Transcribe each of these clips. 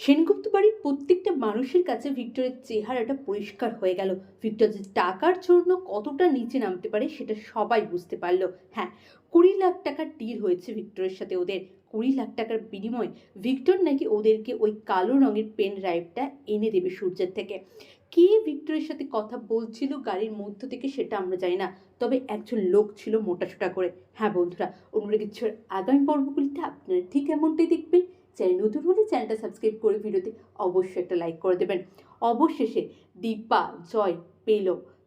সেনগুপ্ত বাড়ির প্রত্যেকটা মানুষের কাছে ভিক্টরের চেহারাটা পরিষ্কার হয়ে গেল। ভিক্টর যে টাকার জন্য কতটা নিচে নামতে পারে সেটা সবাই বুঝতে পারল। হ্যাঁ কুড়ি লাখ টাকার ডিল হয়েছে ভিক্টরের সাথে ওদের। কুড়ি লাখ টাকার বিনিময়ে ভিক্টর নাকি ওদেরকে ওই কালো রঙের পেন ড্রাইভটা এনে দেবে সূর্যের থেকে। কে ভিক্টরের সাথে কথা বলছিল গাড়ির মধ্য থেকে সেটা আমরা জানি না, তবে একজন লোক ছিল মোটাসোটা করে। হ্যাঁ বন্ধুরা অনুরাগ ইচ্ছর আগামী পর্বগুলিতে আপনারা ঠিক এমনটাই দেখবেন। চ্যানেল, নতুন হলে চ্যানেলটা সাবস্ক্রাইব করে ভিডিওতে অবশ্যই একটা লাইক করে দেবেন। অবশেষে দীপা জয় পেল,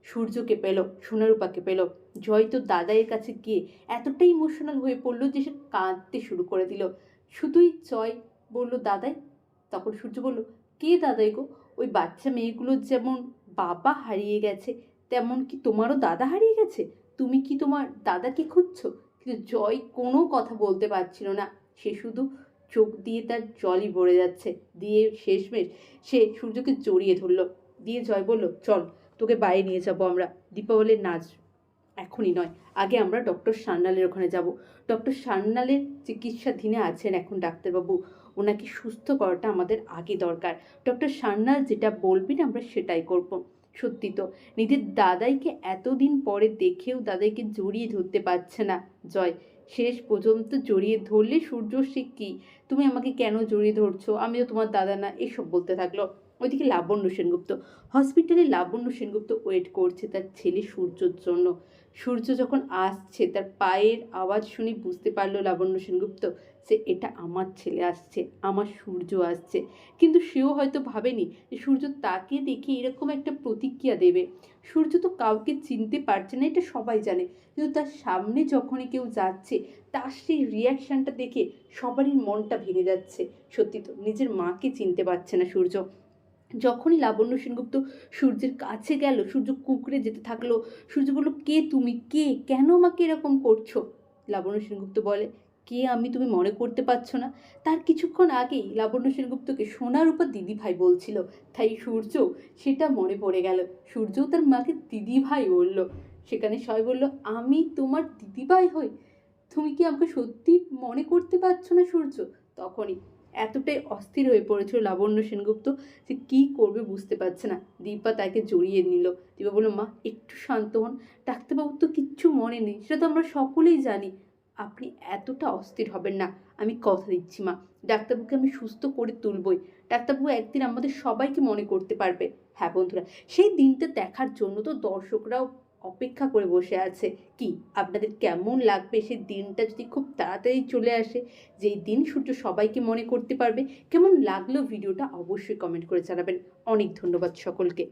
সূর্যকে পেল, সোনারূপাকে পেল। জয় তো দাদাইয়ের কাছে গিয়ে এতটাই ইমোশনাল হয়ে পড়ল যে সে কাঁদতে শুরু করে দিল। শুধুই জয় বলল, দাদাই। তখন সূর্য বলল, কে দাদাই গো? ওই বাচ্চা মেয়েগুলো যেমন বাবা হারিয়ে গেছে, তেমন কি তোমারও দাদা হারিয়ে গেছে? তুমি কি তোমার দাদাকে খুঁজছো? কিন্তু জয় কোনো কথা বলতে পারছিল না। সে শুধু চোখ দিয়ে তার জলই ভরে যাচ্ছে। দিয়ে শেষমেশ সে সূর্যকে জড়িয়ে ধরলো। দিয়ে জয় বলল, চল, তোকে বাইরে নিয়ে যাব আমরা। দীপাবলির নাচ এখনই নয়। আগে আমরা ডক্টর সান্যালের ওখানে যাব। ডক্টর সান্যালের চিকিৎসাধীনে আছেন এখন ডাক্তারবাবু। ওনাকে সুস্থ করাটা আমাদের আগে দরকার। ডক্টর সান্যাল যেটা বলবেন আমরা সেটাই করব। সত্যি তো, নিজের দাদাইকে এতদিন পরে দেখেও দাদাইকে জড়িয়ে ধরতে পারছে না জয়। শেষ পর্যন্ত জড়িয়ে ধরলে সূর্য সে কী? তুমি আমাকে কেন জড়িয়ে ধরছো? আমিও তোমার দাদা না, এসব বলতে থাকল। ওইদিকে লাবণ্য সেনগুপ্ত। হসপিটালে লাবণ্য সেনগুপ্ত ওয়েট করছে তার ছেলে সূর্যর জন্য। সূর্য যখন আসছে, তার পায়ের আওয়াজ শুনে বুঝতে পারল লাবণ্য সেনগুপ্ত যে এটা আমার ছেলে আসছে, আমার সূর্য আসছে। কিন্তু সেও হয়তো ভাবেনি যে সূর্য তাকে দেখে এরকম একটা প্রতিক্রিয়া দেবে। সূর্য তো কাউকে চিনতে পারছে না, এটা সবাই জানে। কিন্তু তার সামনে যখনই কেউ যাচ্ছে, তার সেই রিয়াকশানটা দেখে সবারই মনটা ভেঙে যাচ্ছে। সত্যি তো, নিজের মাকে চিনতে পারছে না সূর্য। যখনই লাবণ্য সেনগুপ্ত সূর্যের কাছে গেল, সূর্য কুকড়ে যেতে থাকল, সূর্য বলল, কে তুমি? কে? কেন আমাকে এরকম করছ? লাবণ্য সেনগুপ্ত বলে, কে আমি তুমি মনে করতে পারছ না? তার কিছুক্ষণ আগেই লাবণ্য সেনগুপ্তকে সোনার উপর দিদিভাই বলছিল, তাই সূর্য, সেটা মনে পড়ে গেল। সূর্যও তার মাকে দিদিভাই বলল। সেখানে সবাই বলল, আমি তোমার দিদিভাই হই? তুমি কি আমাকে সত্যি মনে করতে পারছ না সূর্য? তখনই এতটাই অস্থির হয়ে পড়েছিল লাবণ্য সেনগুপ্ত যে কী করবে বুঝতে পারছে না। দীপা তাকে জড়িয়ে নিল। দীপা বলল, মা, একটু শান্ত হন। ডাক্তারবাবুর তো কিচ্ছু মনে নেই সেটা তো আমরা সকলেই জানি। আপনি এতটা অস্থির হবেন না, আমি কথা দিচ্ছি, মা। ডাক্তারবাবুকে আমি সুস্থ করে তুলবই। ডাক্তারবাবু একদিন আমাদের সবাইকে মনে করতে পারবে। হ্যাঁ বন্ধুরা, সেই দিনটা দেখার জন্য তো দর্শকরাও অপেক্ষা করে বসে আছে। কি, আপনাদের কেমন লাগবে সেই দিনটা যদি খুব তাড়াতাড়ি চলে আসে? যেই দিন সূর্য সবাইকে মনে করতে পারবে। কেমন লাগল ভিডিওটা অবশ্যই কমেন্ট করে জানাবেন। অনেক ধন্যবাদ সকলকে।